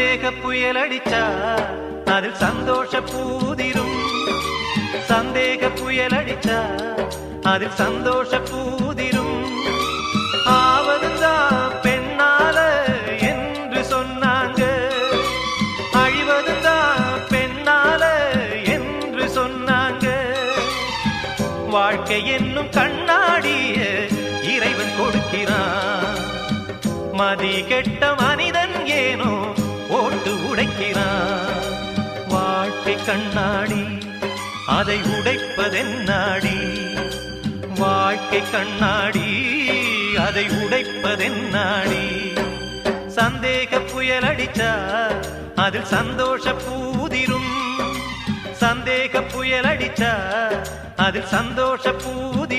வேக புயல் அடிச்சா அதில் சந்தோஷ பூதிரும். சந்தேக புயல் அடிச்சா அதில் சந்தோஷ பூதிரும். ஆவதுதான் பெண்ணால என்று சொன்னாங்க. அழிவதுதான் பெண்ணால என்று சொன்னாங்க. வாழ்க்கை என்னும் கண்ணாடிய இறைவன் கொடுக்கிறான். மதி கெட்ட வாழ்க்கை கண்ணாடி அதை உடைப்பதென்னாடி? வாழ்க்கை கண்ணாடி அதை உடைப்பதென்னாடி? சந்தேக புயல் அடிச்சா அதில் சந்தோஷ பூதிரும். சந்தேக புயல் அடிச்சா அதில் சந்தோஷ பூதி